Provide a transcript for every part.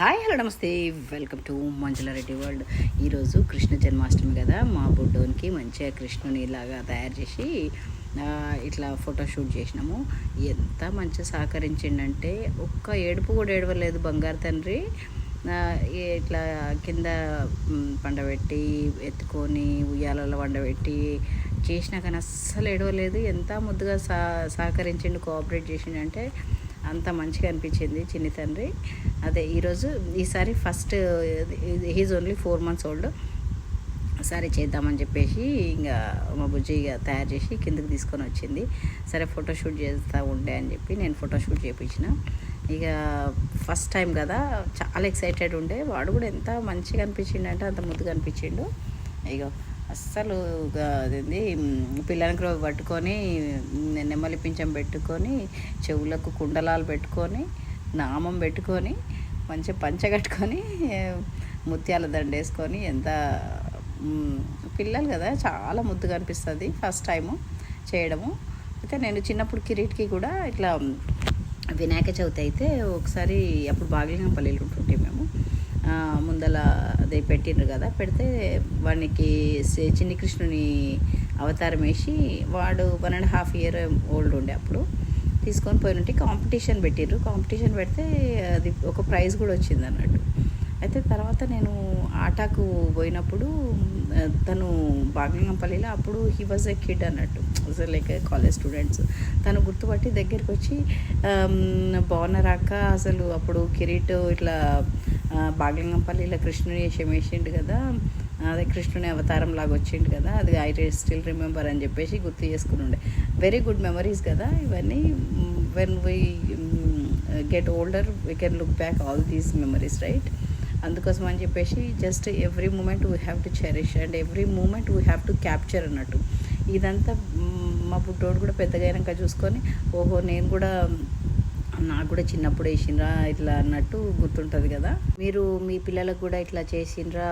Hi hello నమస్తే. Welcome to Manjula Reddy world. ఈరోజు కృష్ణ జన్మాష్టమి కదా. మా బుడ్డోనికి మంచిగా కృష్ణుని ఇలాగా తయారు చేసి ఇట్లా ఫోటోషూట్ చేసినాము. ఎంత మంచిగా సహకరించిండంటే ఒక్క ఏడుపు కూడా ఏడవలేదు బంగారు తండ్రి. ఇట్లా కింద పండబెట్టి ఎత్తుకొని ఉయ్యాలలో వండబెట్టి చేసినా కానీ అస్సలు ఏడవలేదు. ఎంత ముద్దుగా సహ సహకరించిండు కోఆపరేట్ చేసిండంటే అంత మంచిగా అనిపించింది చిన్ని తండ్రి. అదే ఈరోజు ఈసారి first he's only four months old. సరే చేద్దామని చెప్పేసి ఇంకా మా బుజ్జి ఇక తయారు చేసి కిందకి తీసుకొని వచ్చింది. సరే ఫోటోషూట్ చేస్తూ ఉండే అని చెప్పి నేను ఫోటోషూట్ చేయించిన ఇక ఫస్ట్ టైం కదా చాలా ఎక్సైటెడ్ ఉండే. వాడు కూడా ఎంత మంచిగా అనిపించిండు అంటే అంత ముద్దుగా అనిపించిండు. ఇక అస్సలు అదేంది పిల్లలకి పట్టుకొని నెమ్మలి పింఛం పెట్టుకొని చెవులకు కుండలాలు పెట్టుకొని నామం పెట్టుకొని మంచిగా పంచ కట్టుకొని ముత్యాల దండ వేసుకొని ఎంత పిల్లలు కదా చాలా ముద్దుగా అనిపిస్తుంది ఫస్ట్ టైము చేయడము. అయితే నేను చిన్నప్పుడు కిరీట్కి కూడా ఇట్లా వినాయక చవితి అయితే ఒకసారి అప్పుడు బాగిలింగంపల్లిలో ఉంటుంటే మేము. ముందల అది పెట్టిండ్రు కదా పెడితే వానికి సి- చిన్ని కృష్ణుని అవతారం వేసి వాడు one and half year old ఉండే అప్పుడు. తీసుకొని పోయినట్టు కాంపిటీషన్ పెట్టిర్రు కాంపిటీషన్ పెడితే అది ఒక ప్రైజ్ కూడా వచ్చింది అన్నట్టు. అయితే తర్వాత నేను ఆటాకు పోయినప్పుడు తను బాగలింగంపల్లిలో అప్పుడు హీ వాజ్ ఎ కిడ్ అన్నట్టు. అసలు లైక్ కాలేజ్ స్టూడెంట్స్ తను గుర్తుపట్టి దగ్గరికి వచ్చి బాగున్నారాక అసలు అప్పుడు కిరీట్ ఇట్లా బాగలింగంపల్లిలో కృష్ణుని వేషం వేసిండు కదా అదే కృష్ణుని అవతారం లాగా వచ్చిండు కదా. అది ఐ స్టిల్ రిమెంబర్ అని చెప్పేసి గుర్తు చేసుకుని ఉండే వెరీ గుడ్ మెమరీస్ కదా ఇవన్నీ. When we get older we can look back all these memories right అందుకోసం అని చెప్పేసి just every moment we have to cherish and every moment we have to capture అన్నట్టు. ఇదంతా mm, మా పుట్టోడు కూడా పెద్దగా అయినాక చూసుకొని ఓహో నేను కూడా నాకు కూడా చిన్నప్పుడు వేసిండ్రా ఇట్లా అన్నట్టు గుర్తుంటుంది కదా. మీరు మీ పిల్లలకు కూడా ఇట్లా చేసిండ్రా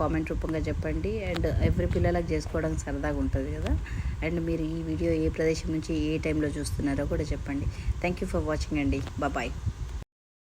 కామెంట్ రూపంగా చెప్పండి. అండ్ ఎవ్రీ పిల్లలకు చేసుకోవడానికి సరదాగా ఉంటుంది కదా. అండ్ మీరు ఈ వీడియో ఏ ప్రదేశం నుంచి ఏ టైంలో చూస్తున్నారో కూడా చెప్పండి. థ్యాంక్ యూ ఫర్ వాచింగ్ అండి. బాయ్